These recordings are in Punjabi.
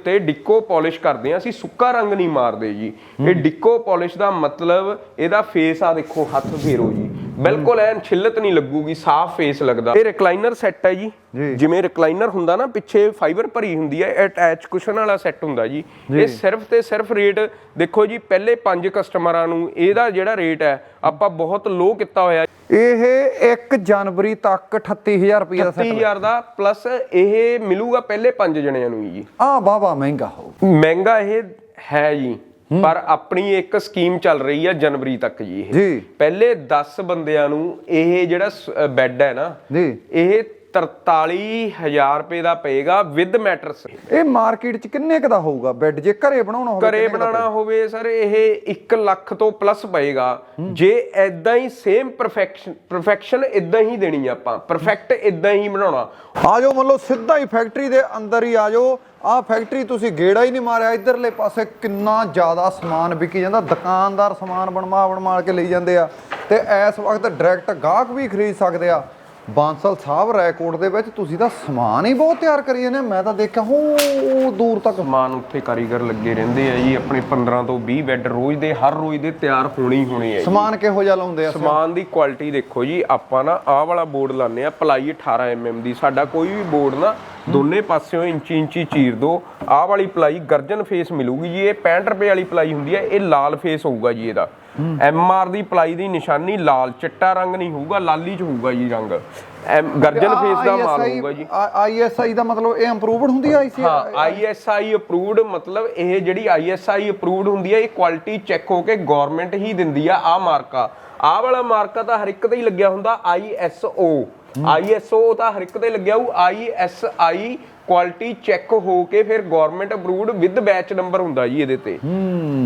ਉੱਤੇ ਡਿੱਕੋ ਪਾਲਿਸ਼ ਕਰਦੇ ਆ ਅਸੀਂ ਸੁੱਕਾ ਰੰਗ ਨਹੀਂ ਮਾਰਦੇ ਜੀ। ਇਹ ਡਿੱਕੋ ਪਾਲਿਸ਼ ਦਾ ਮਤਲਬ ਇਹਦਾ ਫੇਸ ਆ ਦੇਖੋ ਹੱਥ ਫੇਰੋ ਜੀ। ਬਿਲਕੁਲ ਐਨ ਛਿੱਲਤ ਨਹੀਂ ਲੱਗੂਗੀ ਸਾਫ਼ ਫੇਸ ਲੱਗਦਾ। ਇਹ ਰਿਕਲਾਈਨਰ ਸੈੱਟ ਹੈ ਜੀ। ਜਿਵੇਂ ਰਿਕਲਾਈਨਰ ਹੁੰਦਾ ਨਾ ਪਿੱਛੇ ਫਾਈਬਰ ਭਰੀ ਹੁੰਦੀ ਹੈ ਅਟੈਚ ਕੁਸ਼ਨ ਵਾਲਾ ਸੈੱਟ ਹੁੰਦਾ ਜੀ। ਇਹ ਸਿਰਫ ਤੇ ਸਿਰਫ ਰੇਟ ਦੇਖੋ ਜੀ ਪਹਿਲੇ ਪੰਜ ਕਸਟਮਰਾਂ ਨੂੰ ਇਹਦਾ ਜਿਹੜਾ ਰੇਟ ਹੈ ਆਪਾਂ ਬਹੁਤ ਲੋ ਕੀਤਾ ਹੋਇਆ ਇਹ 1 ਜਨਵਰੀ ਤੱਕ 38000 ਰੁਪਏ ਦਾ ਸੈੱਟ 30000 ਦਾ ਪਲੱਸ ਇਹ ਮਿਲੂਗਾ ਪਹਿਲੇ ਪੰਜ ਜਣਿਆਂ ਨੂੰ ਜੀ। ਆ ਵਾਵਾ ਮਹਿੰਗਾ ਹੋ ਮਹਿੰਗਾ ਇਹ ਹੈ ਜੀ ਪਰ ਆਪਣੀ ਇੱਕ ਸਕੀਮ ਚੱਲ ਰਹੀ ਹੈ ਜਨਵਰੀ ਤੱਕ ਜੀ ਇਹ। ਪਹਿਲੇ 10 ਬੰਦਿਆਂ ਨੂੰ ਇਹ ਜਿਹੜਾ ਬੈੱਡ ਹੈ ਨਾ ਜੀ। ਇਹ 43000 ਰੁਪਏ ਦਾ ਪਏਗਾ ਵਿਦ ਮੈਟਰਸ ਇਹ ਮਾਰਕੀਟ 'ਚ ਕਿੰਨੇ ਕ ਦਾ ਹੋਊਗਾ ਬੈੱਡ? ਜੇ ਘਰੇ ਬਣਾਉਣਾ ਹੋਵੇ ਘਰੇ ਬਣਾਉਣਾ ਹੋਵੇ ਸਰ ਇਹ 1 ਲੱਖ ਤੋਂ ਪਲੱਸ ਪਏਗਾ। ਜੇ ਐਦਾਂ ਹੀ ਸੇਮ ਪਰਫੈਕਸ਼ਨ ਪਰਫੈਕਸ਼ਨ ਇਦਾਂ ਹੀ ਦੇਣੀ ਆ ਆਪਾਂ। ਪਰਫੈਕਟ ਇਦਾਂ ਹੀ ਬਣਾਉਣਾ। ਆ ਜਾਓ ਮੰਨ ਲਓ ਸਿੱਧਾ ਹੀ ਫੈਕਟਰੀ ਦੇ ਅੰਦਰ ਹੀ ਆ ਜਾਓ। ਆ ਫੈਕਟਰੀ ਤੁਸੀਂ ਗੇੜਾ ਹੀ ਨਹੀਂ ਮਾਰਿਆ। ਇਧਰਲੇ ਪਾਸੇ ਕਿੰਨਾ ਜ਼ਿਆਦਾ ਸਮਾਨ ਵਿਕੀ ਜਾਂਦਾ। ਦੁਕਾਨਦਾਰ ਸਮਾਨ ਬਣਵਾ ਬਣਵਾ ਕੇ ਲਈ ਜਾਂਦੇ ਆ। ਤੇ ਇਸ ਵਕਤ ਡਾਇਰੈਕਟ ਗਾਹਕ ਵੀ ਖਰੀਦ ਸਕਦੇ ਆ। ਬਾਂਸਲ ਸਾਹਿਬ ਰੈਕੋਰਡ ਦੇ ਵਿੱਚ ਤੁਸੀਂ ਤਾਂ ਸਮਾਨ ਹੀ ਬਹੁਤ ਤਿਆਰ ਕਰੀ ਜਾਂਦੇ ਆ। ਮੈਂ ਤਾਂ ਦੇਖਿਆ ਹੋ ਦੂਰ ਤੱਕ। ਸਮਾਨ ਉੱਥੇ ਕਾਰੀਗਰ ਲੱਗੇ ਰਹਿੰਦੇ ਆ ਜੀ ਆਪਣੇ 15 ਤੋਂ 20 ਬੈੱਡ ਰੋਜ਼ ਦੇ ਹਰ ਰੋਜ਼ ਦੇ ਤਿਆਰ ਹੋਣੇ ਹੀ ਹੋਣੇ ਆ ਜੀ। ਸਮਾਨ ਕਿਹੋ ਜਿਹਾ ਲਾਉਂਦੇ ਆ ਸਮਾਨ ਦੀ ਕੁਆਲਿਟੀ ਦੇਖੋ ਜੀ ਆਪਾਂ ਨਾ ਆਹ ਵਾਲਾ ਬੋਰਡ ਲਾਉਂਦੇ ਆ ਪਲਾਈ 18 mm ਦੀ। ਸਾਡਾ ਕੋਈ ਵੀ ਬੋਰਡ ਨਾ ਦੋਨੇ ਪਾਸਿਓਂ ਇੰਚੀ ਇੰਚੀ ਚੀਰ ਦੋ। ਆਹ ਵਾਲੀ ਪਲਾਈ ਗਰਜਨ ਫੇਸ ਮਿਲੂਗੀ ਜੀ ਇਹ 65 ਰੁਪਏ ਵਾਲੀ ਪਲਾਈ ਹੁੰਦੀ ਹੈ ਇਹ ਲਾਲ ਫੇਸ ਹੋਊਗਾ ਜੀ ਇਹਦਾ। ਆਰ ਦੀ ਪਲਾਈ ਦੀ ਨਿਸ਼ਾਨੀ ਲਾਲ ਚਿੱਟਾ ਰੰਗ ਨਹੀਂ ਹੋਊਗਾ ਲਾਲੀ ਚ ਹੋਊਗਾ ਜੀ ਰੰਗ। ਐਮ ਗਰਜਨ ਫੇਸ ਦਾ ਮਾਲ ਹੋਊਗਾ ਜੀ। ਆਈਐਸਆਈ ਦਾ ਮਤਲਬ ਇਹ ਇੰਪਰੂਵਡ ਹੁੰਦੀ ਆ ਆਈਸੀ ਹਾਂ ਆਈਐਸਆਈ ਅਪਰੂਵਡ ਮਤਲਬ ਇਹ ਜਿਹੜੀ ਆਈਐਸਆਈ ਅਪਰੂਵਡ ਹੁੰਦੀ ਹੈ ਇਹ ਕੁਆਲਿਟੀ ਚੈੱਕ ਹੋ ਕੇ ਗਵਰਨਮੈਂਟ ਹੀ ਦਿੰਦੀ ਆ ਆ ਮਾਰਕਾ। ਆ ਵਾਲਾ ਮਾਰਕਾ ਤਾਂ ਹਰ ਇੱਕ ਤੇ ਹੀ ਲੱਗਿਆ ਹੁੰਦਾ ਆਈਐਸਓ ਆਈਐਸਓ ਤਾਂ ਹਰ ਇੱਕ ਤੇ ਲੱਗਿਆ ਹੋਊ ਆਈਐਸਆਈ ਕੁਆਲਿਟੀ ਚੈੱਕ ਹੋ ਕੇ ਫਿਰ government approved with batch number ਹੁੰਦਾ ਜੀ ਇਹਦੇ ਤੇ।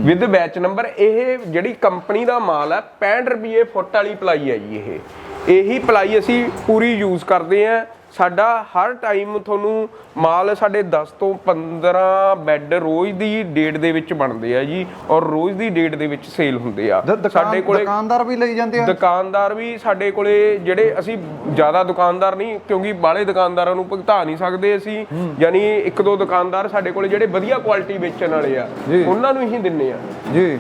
ਵਿਦ ਬੈਚ ਨੰਬਰ ਇਹ ਜਿਹੜੀ ਕੰਪਨੀ ਦਾ ਮਾਲ ਹੈ 65 ਰੁਪਏ ਫੁੱਟ ਵਾਲੀ ਪਲਾਈ ਹੈ ਜੀ ਇਹ। ਇਹੀ ਪਲਾਈ ਅਸੀਂ ਪੂਰੀ ਯੂਜ਼ ਕਰਦੇ ਆ। ਸਾਡਾ ਹਰ ਟਾਈਮ ਤੁਹਾਨੂੰ ਮਾਲ ਸਾਡੇ 10 ਤੋਂ 15 ਬੈੱਡ ਰੋਜ਼ ਦੀ ਡੇਟ ਦੇ ਵਿੱਚ ਬਣਦੇ ਆ ਜੀ ਔਰ ਰੋਜ਼ ਦੀ ਡੇਟ ਦੇ ਵਿੱਚ ਸੇਲ ਹੁੰਦੇ ਆ। ਸਾਡੇ ਕੋਲੇ ਦੁਕਾਨਦਾਰ ਵੀ ਲਈ ਜਾਂਦੇ ਆ? ਦੁਕਾਨਦਾਰ ਵੀ ਸਾਡੇ ਕੋਲੇ ਜਿਹੜੇ ਅਸੀਂ ਜ਼ਿਆਦਾ ਦੁਕਾਨਦਾਰ ਨਹੀਂ ਕਿਉਂਕਿ ਬਾਹਲੇ ਦੁਕਾਨਦਾਰਾਂ ਨੂੰ ਭੁਗਤਾ ਨਹੀਂ ਸਕਦੇ ਅਸੀਂ। ਯਾਨੀ ਇੱਕ ਦੋ ਦੁਕਾਨਦਾਰ ਸਾਡੇ ਕੋਲੇ ਜਿਹੜੇ ਵਧੀਆ ਕੁਆਲਿਟੀ ਵੇਚਣ ਵਾਲੇ ਆ। ਉਹਨਾਂ ਨੂੰ ਹੀ ਦਿੰਨੇ ਆ। ਜੀ।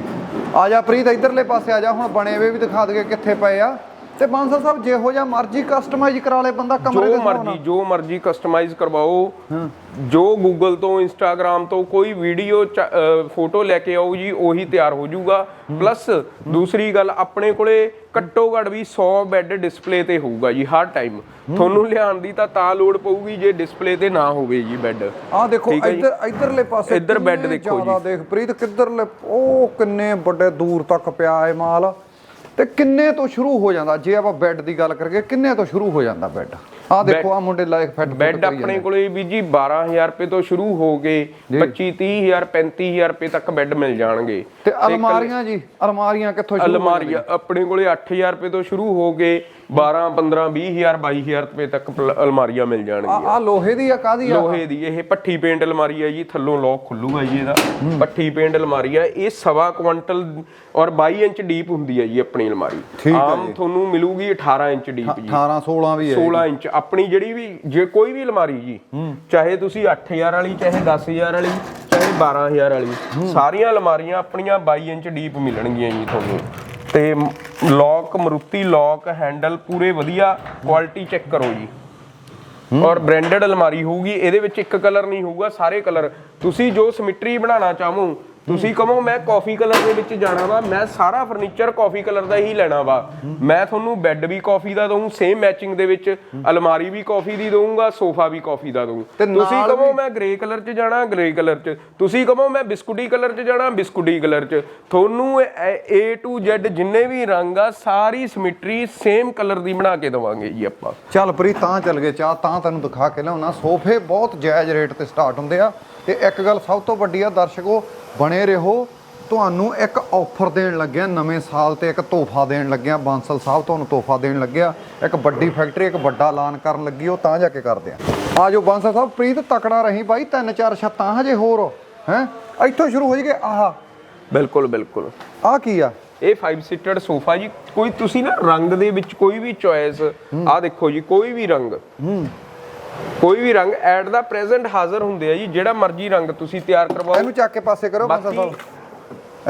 ਆ ਜਾ ਪ੍ਰੀਤ ਇਧਰਲੇ ਪਾਸੇ ਆ ਜਾ ਹੁਣ ਬਣੇ ਹੋਏ ਵੀ ਦਿਖਾ ਦਈਏ ਕਿੱਥੇ ਪਏ ਆ। ਤੇ ਬਾਂਸਲ ਸਾਹਿਬ ਜਿਹੋ ਜਿਹਾ ਮਰਜ਼ੀ ਕਸਟਮਾਈਜ਼ ਕਰਾ ਲੇ ਬੰਦਾ ਕਮਰੇ ਜੋ ਦੇ ਹਿਸਾਬ ਮਰਜ਼ੀ ਜੋ ਮਰਜ਼ੀ ਕਸਟਮਾਈਜ਼ ਕਰਵਾਓ। ਜੋ ਗੂਗਲ ਤੋਂ ਇੰਸਟਾਗ੍ਰam ਤੋਂ ਕੋਈ ਵੀਡੀਓ ਫੋਟੋ ਲੈ ਕੇ ਆਓ ਜੀ ਉਹੀ ਤਿਆਰ ਹੋ ਜਾਊਗਾ। ਪਲੱਸ ਦੂਸਰੀ ਗੱਲ ਆਪਣੇ ਕੋਲੇ ਘੱਟੋ ਘੱਟ ਵੀ 100 ਬੈੱਡ ਡਿਸਪਲੇ ਤੇ ਹੋਊਗਾ ਜੀ ਹਰ ਟਾਈਮ ਤੁਹਾਨੂੰ ਲਿਆਉਣ ਦੀ ਤਾਂ ਤਾਂ ਲੋੜ ਪਊਗੀ ਜੇ ਡਿਸਪਲੇ ਤੇ ਨਾ ਹੋਵੇ ਜੀ ਬੈੱਡ ਆ ਦੇਖੋ ਜੀ। ਇੱਧਰ ਇੱਧਰਲੇ ਪਾਸੇ ਇੱਧਰ ਬੈੱਡ ਦੇਖੋ ਜੀ। ਜ਼ਿਆਦਾ ਦੇਖ ਪ੍ਰੀਤ ਕਿੱਧਰਲੇ ਉਹ ਕਿੰਨੇ ਵੱਡੇ ਦੂਰ ਤੱਕ ਪਿਆ ਹੈ ਮਾਲ। ਤੇ ਕਿੰਨੇ ਤੋਂ ਸ਼ੁਰੂ ਹੋ ਜਾਂਦਾ? ਜੇ ਆਪਾਂ ਬੈੱਡ ਦੀ ਗੱਲ ਕਰੀਏ, ਕਿੰਨੇ ਤੋਂ ਸ਼ੁਰੂ ਹੋ ਜਾਂਦਾ ਬੈੱਡ ਆ ਦੇਖੋ ਆ ਮੁੰਡੇ ਲਾਇਕ ਫਿੱਟ ਬੈੱਡ ਆਪਣੇ ਕੋਲੇ ਵੀ ਜੀ 12000 ਰੁਪਏ ਤੋਂ ਸ਼ੁਰੂ ਹੋ ਗਏ 25 30000 35000 ਰੁਪਏ ਤੱਕ ਬੈੱਡ ਮਿਲ ਜਾਣਗੇ। ਤੇ ਅਲਮਾਰੀਆਂ ਜੀ ਅਲਮਾਰੀਆਂ ਕਿੱਥੋਂ ਸ਼ੁਰੂ ਅਲਮਾਰੀ ਆਪਣੇ ਕੋਲੇ 8000 ਰੁਪਏ ਤੋਂ ਸ਼ੁਰੂ ਹੋ ਗਏ 12 15 20000 22000 ਰੁਪਏ ਤੱਕ ਅਲਮਾਰੀਆਂ ਮਿਲ ਆ ਜਾਣਗੀਆਂ ਆ ਲੋਹੇ ਦੀ ਆ ਕਾਦੀ ਆ? ਲੋਹੇ ਦੀ ਇਹ ਪੱਠੀ ਪੇਂਟ ਅਲਮਾਰੀ ਹੈ ਜੀ ਥੱਲੋਂ ਲੋਕ ਖੁੱਲੂਗਾ ਜੀ ਇਹਦਾ। ਪੱਠੀ ਪੇਂਟ ਅਲਮਾਰੀ ਹੈ ਇਹ ਸਵਾ ਕੁਆਂਟਲ ਔਰ 22 ਇੰਚ ਡੀਪ ਹੁੰਦੀ ਹੈ ਜੀ ਆਪਣੀ ਅਲਮਾਰੀ। ਆਮ ਤੁਹਾਨੂੰ ਮਿਲੂਗੀ 18 ਇੰਚ ਡੀਪ ਜੀ। 18 16 ਵੀ ਹੈ 16 ਇੰਚ ਆਪਣੀ ਜਿਹੜੀ ਵੀ ਜੇ ਕੋਈ ਵੀ ਅਲਮਾਰੀ ਜੀ ਚਾਹੇ ਤੁਸੀਂ 8000 ਵਾਲੀ ਚਾਹੇ 10000 ਵਾਲੀ ਚਾਹੇ 12000 ਵਾਲੀ ਸਾਰੀਆਂ ਅਲਮਾਰੀਆਂ ਆਪਣੀਆਂ 22 ਇੰਚ ਡੀਪ ਮਿਲਣਗੀਆਂ ਜੀ ਤੁਹਾਨੂੰ। ਤੇ ਲੌਕ ਮਰੂਤੀ ਲੌਕ ਹੈਂਡਲ ਪੂਰੇ ਵਧੀਆ ਕੁਆਲਿਟੀ ਚੈੱਕ ਕਰੋ ਜੀ। ਔਰ ਬ੍ਰਾਂਡਡ ਅਲਮਾਰੀ ਹੋਊਗੀ ਇਹਦੇ ਵਿੱਚ ਇੱਕ ਕਲਰ ਨਹੀਂ ਹੋਊਗਾ ਸਾਰੇ ਕਲਰ ਤੁਸੀਂ ਜੋ ਸਿਮਟਰੀ ਬਣਾਉਣਾ ਚਾਹੋ ਤੁਸੀਂ ਕਹੋ ਮੈਂ ਕਾਫੀ ਕਲਰ ਦੇ ਵਿੱਚ ਜਾਣਾ ਵਾ ਮੈਂ ਸਾਰਾ ਫਰਨੀਚਰ ਕਾਫੀ ਕਲਰ ਦਾ ਹੀ ਲੈਣਾ ਵਾ। ਮੈਂ ਤੁਹਾਨੂੰ ਬੈੱਡ ਵੀ ਕਾਫੀ ਦਾ ਦਊਂ ਸੇਮ ਮੈਚਿੰਗ ਦੇ ਵਿੱਚ ਅਲਮਾਰੀ ਵੀ ਕਾਫੀ ਦੀ ਦਊਂਗਾ ਸੋਫਾ ਵੀ ਕਾਫੀ ਦਾ ਦਊਂ। ਤੁਸੀਂ ਕਹੋ ਮੈਂ ਗ੍ਰੇ ਕਲਰ 'ਚ ਜਾਣਾ ਗ੍ਰੇ ਕਲਰ 'ਚ। ਤੁਸੀਂ ਕਹੋ ਮੈਂ ਬਿਸਕੁਟੀ ਕਲਰ 'ਚ ਜਾਣਾ ਬਿਸਕੁਟੀ ਕਲਰ 'ਚ। ਤੁਹਾਨੂੰ A to Z ਜਿੰਨੇ ਵੀ ਰੰਗ ਆ ਸਾਰੀ ਸਿਮਟਰੀ ਸੇਮ ਕਲਰ ਦੀ ਬਣਾ ਕੇ ਦਵਾਂਗੇ ਜੀ ਆਪਾਂ। ਚੱਲ ਪ੍ਰੀ ਤਾਂ ਚੱਲ ਗਏ ਚਾਹ ਤਾਂ ਤੈਨੂੰ ਦਿਖਾ ਕੇ ਲਿਆਉਣਾ। ਸੋਫੇ ਬਹੁਤ ਜਾਇਜ਼ ਰੇਟ ਤੇ ਸਟਾਰਟ ਹੁੰਦੇ ਆ। ਤੇ ਇੱਕ ਗੱਲ ਸਭ ਤੋਂ ਵੱਡੀ ਆ ਦਰਸ਼ਕੋ ਬਣੇ ਰਹੋ। ਤੁਹਾਨੂੰ ਇੱਕ ਆਫਰ ਦੇਣ ਲੱਗਿਆ ਨਵੇਂ ਸਾਲ ਤੇ ਇੱਕ ਤੋਹਫਾ ਦੇਣ ਲੱਗਿਆ। ਬਾਂਸਲ ਸਾਹਿਬ ਤੁਹਾਨੂੰ ਤੋਹਫਾ ਦੇਣ ਲੱਗਿਆ। ਇੱਕ ਵੱਡੀ ਫੈਕਟਰੀ ਇੱਕ ਵੱਡਾ ਐਲਾਨ ਕਰਨ ਲੱਗੀ ਉਹ ਤਾਂ ਜਾ ਕੇ ਕਰਦੇ ਆ। ਆ ਜਾਓ ਬਾਂਸਲ ਸਾਹਿਬ ਪ੍ਰੀਤ ਤਕੜਾ ਰਹੀ ਬਾਈ ਤਿੰਨ ਚਾਰ ਛੱਤਾਂ ਹਜੇ ਹੋਰ ਹੈ? ਇੱਥੋਂ ਸ਼ੁਰੂ ਹੋ ਜਾਈਏ ਆਹ। ਬਿਲਕੁਲ ਬਿਲਕੁਲ। ਆਹ ਕੀ ਆ? ਇਹ 5 ਸੀਟਡ ਸੋਫਾ ਜੀ ਕੋਈ ਤੁਸੀਂ ਨਾ ਰੰਗ ਦੇ ਵਿੱਚ ਕੋਈ ਵੀ ਚੋਇਸ ਆ ਦੇਖੋ ਜੀ ਕੋਈ ਵੀ ਰੰਗ। ਕੋਈ ਵੀ ਰੰਗ ਐਟ ਦਾ ਪ੍ਰੈਜ਼ੈਂਟ ਹਾਜ਼ਰ ਹੁੰਦੇ ਆ ਜੀ ਜਿਹੜਾ ਮਰਜ਼ੀ ਰੰਗ ਤੁਸੀਂ ਤਿਆਰ ਕਰਵਾਓ। ਇਹਨੂੰ ਚੱਕ ਕੇ ਪਾਸੇ ਕਰੋ ਬਾਕੀ- ਸਾਹਿਬ।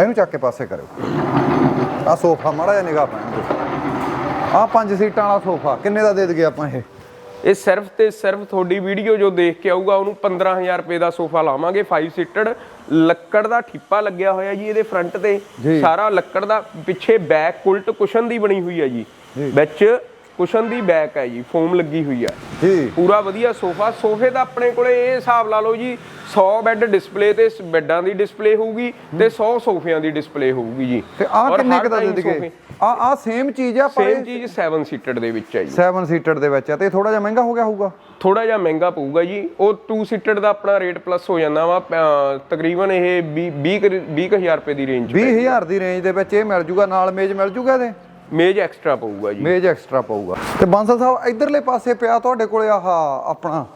ਇਹਨੂੰ ਚੱਕ ਕੇ ਪਾਸੇ ਕਰੋ ਆ ਸੋਫਾ ਮਾੜਾ ਜਿਹਾ ਨਿਗਾਹ ਪੈਣ ਆ ਪੰਜ ਸੀਟਾਂ ਵਾਲਾ ਸੋਫਾ ਕਿੰਨੇ ਦਾ ਦੇ ਦਗੇ ਆਪਾਂ ਇਹ? ਇਹ ਸਿਰਫ ਤੇ ਸਿਰਫ ਤੁਹਾਡੀ ਵੀਡੀਓ ਜੋ ਦੇਖ ਕੇ ਆਊਗਾ ਉਹਨੂੰ 15000 ਰੁਪਏ ਦਾ ਸੋਫਾ ਲਾਵਾਂਗੇ 5 ਸੀਟਡ ਲੱਕੜ ਦਾ ਠਿੱਪਾ ਲੱਗਿਆ ਹੋਇਆ ਜੀ ਇਹਦੇ ਫਰੰਟ ਤੇ। ਸਾਰਾ ਲੱਕੜ ਦਾ ਪਿੱਛੇ ਬੈਕ ਕੁਲਟ ਕੁਸ਼ਨ ਦੀ ਬਣੀ ਹੋਈ ਹੈ ਜੀ। ਵਿੱਚ ਕੁਸ਼ਨ ਦੀ ਬੈਕ ਹੈ ਜੀ ਫੋਮ ਲੱਗੀ ਹੋਈ ਆ। ਜੀ। ਪੂਰਾ ਵਧੀਆ ਸੋਫਾ। ਸੋਫੇ ਦਾ ਆਪਣੇ ਕੋਲੇ ਇਹ ਹਿਸਾਬ ਲਾ ਲਓ ਜੀ 100 ਬੈੱਡ ਡਿਸਪਲੇ ਤੇ ਬੈੱਡਾਂ ਦੀ ਡਿਸਪਲੇ ਹੋਊਗੀ ਤੇ 100 ਸੋਫਿਆਂ ਦੀ ਡਿਸਪਲੇ ਹੋਊਗੀ ਜੀ। ਤੇ ਆ ਕਿੰਨੇ ਕ ਦਾ ਦੇ ਦਗੇ ਆ ਆ ਸੇਮ ਚੀਜ਼ ਆ ਪਰ ਸੇਮ ਚੀਜ਼ 7 ਸੀਟਡ ਦੇ ਵਿੱਚ ਹੈ ਜੀ। 7 ਸੀਟਰ ਦੇ ਵਿੱਚ ਆ ਤੇ ਥੋੜਾ ਜਿਹਾ ਮਹਿੰਗਾ ਹੋ ਗਿਆ ਹੋਊਗਾ? ਥੋੜਾ ਜਿਹਾ ਮਹਿੰਗਾ ਪਊਗਾ ਜੀ। ਉਹ 2 ਸੀਟਡ ਦਾ ਆਪਣਾ ਰੇਟ ਪਲੱਸ ਹੋ ਜਾਂਦਾ ਵਾ ਤਕਰੀਬਨ ਇਹ 20 20000 ਰੁਪਏ ਦੀ ਰੇਂਜ 20000 ਦੀ ਰੇਂਜ ਦੇ ਵਿੱਚ ਇਹ ਮਿਲ ਜੂਗਾ ਨਾਲ ਮੇਜ਼ ਮਿਲ ਜੂਗਾ ਇਹਦੇ? ਮੇਜ ਐਕਸਟਰਾ ਪਊਗਾ ਜੀ। ਮੇਜ਼ ਐਕਸਟਰਾ ਪਊਗਾ। ਤੇ ਬਾਂਸਲ ਸਾਹਿਬ ਇਧਰਲੇ ਪਾਸੇ ਪਿਆ ਤੁਹਾਡੇ ਕੋਲੇ ਆਹ ਆਪਣਾ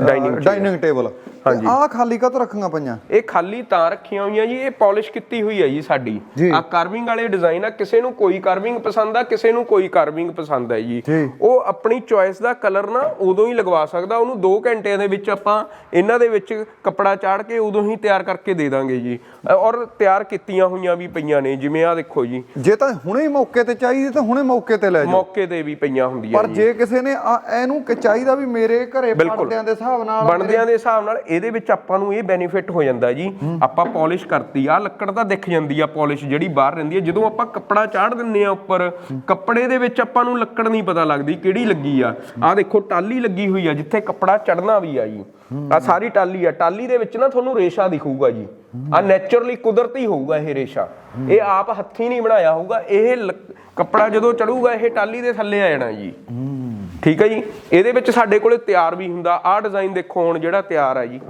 chair। ਡਾਈਨਿੰਗ ਟੇਬਲ ਹਾਂਜੀ। ਆ ਖਾਲੀ ਕਾਤੋਂ ਰੱਖੀਆਂ ਪਈਆਂ ਇਹ ਖਾਲੀ ਤਾਂ ਰੱਖੀਆਂ ਹੋਈਆਂ ਜੀ ਇਹ ਪਾਲਿਸ਼ ਕੀਤੀ ਹੋਈ ਹੈ ਜੀ ਸਾਡੀ। ਆ ਕਾਰਵਿੰਗ ਵਾਲੇ ਡਿਜ਼ਾਈਨ ਆ ਕਿਸੇ ਨੂੰ ਕੋਈ ਕਾਰਵਿੰਗ ਪਸੰਦ ਆ ਕਿਸੇ ਨੂੰ ਕੋਈ ਕਾਰਵਿੰਗ ਪਸੰਦ ਹੈ ਜੀ। ਉਹ ਆਪਣੀ ਚੋਇਸ ਦਾ ਕਲਰ ਨਾ ਉਦੋਂ ਹੀ ਲਗਵਾ ਸਕਦਾ ਉਹਨੂੰ 2 ਘੰਟਿਆਂ ਦੇ ਵਿੱਚ ਆਪਾਂ ਇਹਨਾਂ ਦੇ ਵਿੱਚ ਕੱਪੜਾ ਚਾੜ ਕੇ ਉਦੋਂ ਹੀ ਤਿਆਰ ਕਰਕੇ ਦੇ ਦਾਂਗੇ ਜੀ ਔਰ ਤਿਆਰ ਕੀਤੀਆਂ ਹੋਈਆਂ ਵੀ ਪਈਆਂ ਨੇ ਜਿਵੇਂ ਆ ਦੇਖੋ ਜੀ ਜੇ ਤਾਂ ਹੁਣੇ ਹੀ ਮੌਕੇ ਤੇ ਚਾਹੀਦੀ ਤਾਂ ਹੁਣੇ ਮੌਕੇ ਤੇ ਲੈ ਜਾਓ ਮੌਕੇ ਤੇ ਵੀ ਪਈਆਂ ਹੁੰਦੀਆਂ ਪਰ ਜੀ ਕਿਸੇ ਨੇ ਇਹਨੂੰ ਕਿ ਚਾਹੀਦਾ ਵੀ ਮੇਰੇ ਘਰੇ। ਪਰਦਿਆਂ ਦੇ ਹਿਸਾਬ ਨਾਲ ਬਣਦਿਆਂ ਦੇ ਹਿਸਾਬ ਨਾਲ ਇਹਦੇ ਵਿੱਚ ਆਪਾਂ ਨੂੰ ਇਹ ਬੈਨੀਫਿਟ ਹੋ ਜਾਂਦਾ ਜੀ। ਆਪਾਂ ਪਾਲਿਸ਼ ਕਰਤੀ ਆ ਲੱਕੜ ਤਾਂ ਦਿਖ ਜਾਂਦੀ ਆ ਪਾਲਿਸ਼ ਜਿਹੜੀ ਬਾਹਰ ਰਹਿੰਦੀ ਹੈ ਜਦੋਂ ਆਪਾਂ ਕੱਪੜਾ ਚਾੜ ਦਿੰਨੇ ਆ ਉੱਪਰ, ਕੱਪੜੇ ਦੇ ਵਿੱਚ ਆਪਾਂ ਨੂੰ ਲੱਕੜ ਨਹੀਂ ਪਤਾ ਲੱਗਦੀ ਕਿਹੜੀ ਲੱਗੀ ਆ। ਆ ਦੇਖੋ ਟਾਲੀ ਲੱਗੀ ਹੋਈ ਆ, ਜਿੱਥੇ ਕੱਪੜਾ ਚੜਨਾ ਵੀ ਆ ਜੀ। ਆ ਸਾਰੀ ਟਾਲੀ ਆ। ਟਾਲੀ ਦੇ ਵਿੱਚ ਨਾ ਤੁਹਾਨੂੰ ਰੇਸ਼ਾ ਦਿਖੂਗਾ ਜੀ। ਆ ਨੇਚਰਲੀ ਕੁਦਰਤੀ ਹੋਊਗਾ ਇਹ ਰੇਸ਼ਾ। ਇਹ ਆਪ ਹੱਥੀਂ ਨਹੀਂ ਬਣਾਇਆ ਹੋਊਗਾ। ਇਹ ਕੱਪੜਾ ਜਦੋਂ ਚੜੂਗਾ ਇਹ ਟਾਲੀ ਦੇ ਥੱਲੇ ਆ ਜਾਣਾ ਜੀ। ਠੀਕ ਹੈ ਜੀ? ਇਹਦੇ ਵਿੱਚ ਸਾਡੇ ਕੋਲੇ ਤਿਆਰ ਵੀ ਹੁੰਦਾ। ਆਹ ਡਿਜ਼ਾਈਨ ਦੇਖੋ ਹੁਣ ਜਿਹੜਾ ਤਿਆਰ ਹੈ ਜੀ।